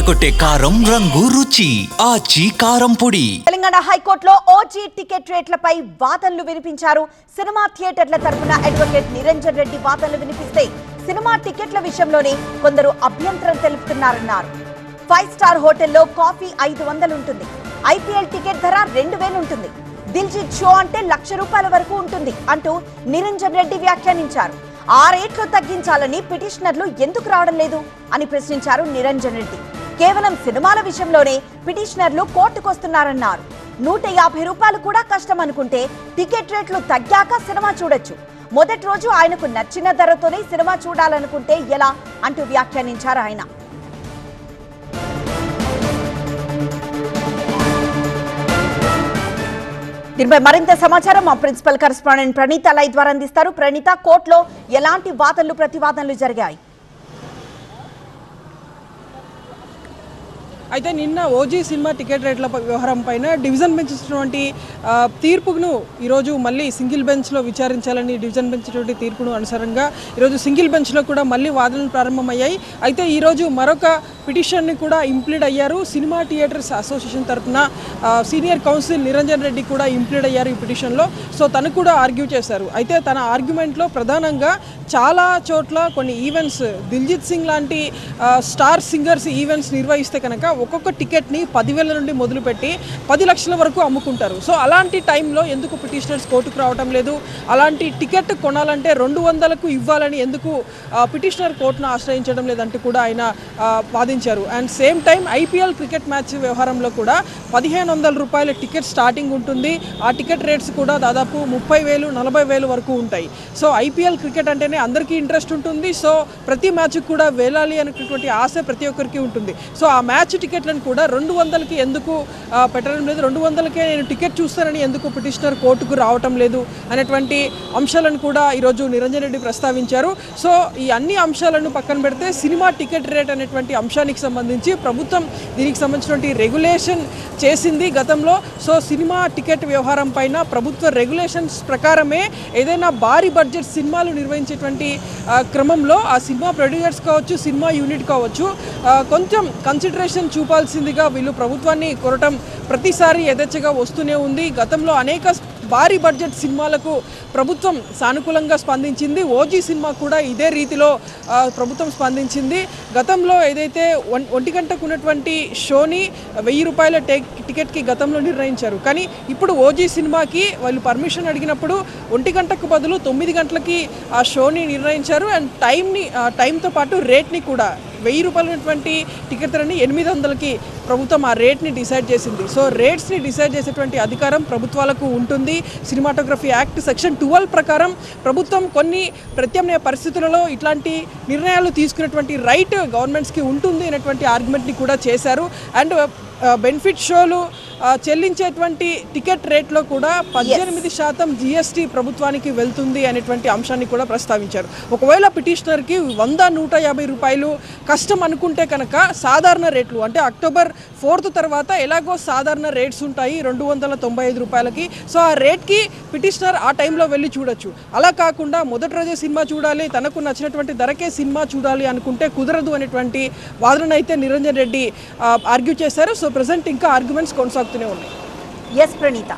అదరగొట్టే కారం రంగు రుచి ఆచి కారం పొడి. తెలంగాణ హైకోర్టులో ఓజీ టికెట్ రేట్లపై వాదనలు వినిపించారు. సినిమా థియేటర్ల తరపున అడ్వకేట్ నిరంజన్ రెడ్డి వాదనలు వినిపిస్తే సినిమా టికెట్ల విషయంలోనే కొందరు అభ్యంతరం తెలుపుతున్నారన్నారు. ఫైవ్ స్టార్ హోటల్లో కాఫీ ఐదు వందలు ఉంటుంది. ఐపీఎల్ టికెట్ ధర రెండు వేలు ఉంటుంది. దిల్జీత్ షో అంటే లక్ష రూపాయల వరకు ఉంటుంది అంటూ నిరంజన్ రెడ్డి వ్యాఖ్యానించారు. ఆ రేట్లు తగ్గించాలని పిటిషనర్లు ఎందుకు రావడం లేదు అని ప్రశ్నించారు నిరంజన్ రెడ్డి. కేవలం సినిమాల విషయంలోనే పిటిషనర్లు కోర్టుకొస్తున్నారన్నారు. నూట యాభై రూపాయలు కూడా కష్టం అనుకుంటే టికెట్ రేట్లు తగ్గాక సినిమా చూడొచ్చు. మొదటి రోజు ఆయనకు నచ్చిన ధరతోనే సినిమా చూడాలనుకుంటే ఎలా అంటూ వ్యాఖ్యానించారు ఆయన. దీనిపై మరింత సమాచారం మా ప్రిన్సిపల్ కరెస్పాండెంట్ ప్రణీత లై ద్వారా అందిస్తారు. ప్రణీత కోర్టులో ఎలాంటి వాదనలు ప్రతివాదనలు జరిగాయి? అయితే నిన్న ఓజీ సినిమా టికెట్ రేట్ల వ్యవహారం పైన డివిజన్ బెంచ్ ఇచ్చినటువంటి తీర్పును ఈరోజు మళ్ళీ సింగిల్ బెంచ్లో విచారించాలని డివిజన్ బెంచ్ ఇచ్చినటువంటి తీర్పును అనుసారంగా ఈరోజు సింగిల్ బెంచ్లో కూడా మళ్ళీ వాదనలు ప్రారంభమయ్యాయి. అయితే ఈరోజు మరొక పిటిషన్ని కూడా ఇంప్లీడ్ అయ్యారు. సినిమా థియేటర్స్ అసోసియేషన్ తరఫున సీనియర్ కౌన్సిల్ నిరంజన్ రెడ్డి కూడా ఇంప్లీడ్ అయ్యారు ఈ పిటిషన్లో. సో తను కూడా ఆర్గ్యూ చేశారు. అయితే తన ఆర్గ్యుమెంట్లో ప్రధానంగా చాలా చోట్ల కొన్ని ఈవెంట్స్ దిల్జిత్ సింగ్ లాంటి స్టార్ సింగర్స్ ఈవెంట్స్ నిర్వహిస్తే కనుక ఒక్కొక్క టికెట్ని పదివేల నుండి మొదలుపెట్టి పది లక్షల వరకు అమ్ముకుంటారు. సో అలాంటి టైంలో ఎందుకు పిటిషనర్స్ కోర్టుకు రావటం లేదు? అలాంటి టికెట్ కొనాలంటే రెండు వందలకు ఇవ్వాలని ఎందుకు పిటిషనర్ కోర్టును ఆశ్రయించడం లేదంటూ కూడా ఆయన వాదించారు. And same time IPL cricket match వ్యవహారంలో కూడా పదిహేను వందల రూపాయల టికెట్ స్టార్టింగ్ ఉంటుంది. ఆ టికెట్ రేట్స్ కూడా దాదాపు ముప్పై వేలు నలభై వేలు వరకు ఉంటాయి. సో ఐపీఎల్ క్రికెట్ అంటేనే అందరికీ ఇంట్రెస్ట్ ఉంటుంది. సో ప్రతి మ్యాచ్కి కూడా వెళ్ళాలి అనేటటువంటి ఆశ ప్రతి ఒక్కరికి ఉంటుంది. సో ఆ మ్యాచ్ టికెట్లను కూడా రెండు వందలకి ఎందుకు పెట్టడం లేదు. రెండు వందలకే నేను టికెట్ చూస్తానని ఎందుకు పిటిషనర్ కోర్టుకు రావటం లేదు అనేటువంటి అంశాలను కూడా ఈరోజు నిరంజన్ రెడ్డి ప్రస్తావించారు. సో ఈ అన్ని అంశాలను పక్కన పెడితే సినిమా టికెట్ రేట్ అనేటువంటి అంశానికి సంబంధించి ప్రభుత్వం దీనికి సంబంధించినటువంటి రెగ్యులేషన్ చేసింది గతంలో. సో సినిమా టికెట్ వ్యవహారం పైన ప్రభుత్వ రెగ్యులేషన్స్ ప్రకారమే ఏదైనా భారీ బడ్జెట్ సినిమాలు నిర్వహించేటువంటి ఆ, క్రమంలో ఆ సినిమా ప్రొడ్యూసర్స్ కావచ్చు సినిమా యూనిట్ కావచ్చు కొంచెం కన్సిడరేషన్ చూపాల్సిందిగా వీళ్ళు ప్రభుత్వాన్ని కోరటం ప్రతిసారి యథేచ్ఛగా వస్తూనే ఉంది. గతంలో అనేక భారీ బడ్జెట్ సినిమాలకు ప్రభుత్వం సానుకూలంగా స్పందించింది. ఓజీ సినిమా కూడా ఇదే రీతిలో ప్రభుత్వం స్పందించింది. గతంలో ఏదైతే ఒంటి గంటకు ఉన్నటువంటి షోని వెయ్యి రూపాయల టికెట్కి గతంలో నిర్ణయించారు. కానీ ఇప్పుడు ఓజీ సినిమాకి వాళ్ళు పర్మిషన్ అడిగినప్పుడు ఒంటి గంటకు బదులు తొమ్మిది గంటలకి ఆ షోని నిర్ణయించారు. అండ్ టైంని ఆ టైంతో పాటు రేట్ని కూడా వెయ్యి రూపాయలు ఉన్నటువంటి టికెట్ ధరని ఎనిమిది వందలకి ప్రభుత్వం ఆ రేట్ని డిసైడ్ చేసింది. సో రేట్స్ని డిసైడ్ చేసేటువంటి అధికారం ప్రభుత్వాలకు ఉంటుంది. సినిమాటోగ్రఫీ యాక్ట్ సెక్షన్ ట్వెల్వ్ ప్రకారం ప్రభుత్వం కొన్ని ప్రత్యామ్నాయ పరిస్థితులలో ఇట్లాంటి నిర్ణయాలు తీసుకునేటువంటి రైట్ గవర్నమెంట్స్కి ఉంటుంది అనేటువంటి ఆర్గ్యుమెంట్ని కూడా చేశారు. అండ్ బెనిఫిట్ షోలు చెల్లించేటువంటి టికెట్ రేట్లో కూడా పద్దెనిమిది శాతం జిఎస్టీ ప్రభుత్వానికి వెళ్తుంది అనేటువంటి అంశాన్ని కూడా ప్రస్తావించారు. ఒకవేళ పిటిషనర్కి వంద నూట యాభై రూపాయలు కష్టం అనుకుంటే కనుక సాధారణ రేట్లు అంటే అక్టోబర్ ఫోర్త్ తర్వాత ఎలాగో సాధారణ రేట్స్ ఉంటాయి రెండు వందల తొంభై ఐదు రూపాయలకి. సో ఆ రేట్కి పిటిషనర్ ఆ టైంలో వెళ్ళి చూడొచ్చు. అలా కాకుండా మొదటి రోజే సినిమా చూడాలి తనకు నచ్చినటువంటి ధరకే సినిమా చూడాలి అనుకుంటే కుదరదు అనేటువంటి వాదన అయితే నిరంజన్ రెడ్డి ఆర్గ్యూ చేశారు. సో ప్రజెంట్ ఇంకా ఆర్గ్యుమెంట్స్ కొనసాగుతూనే ఉన్నాయి ఎస్ ప్రణీత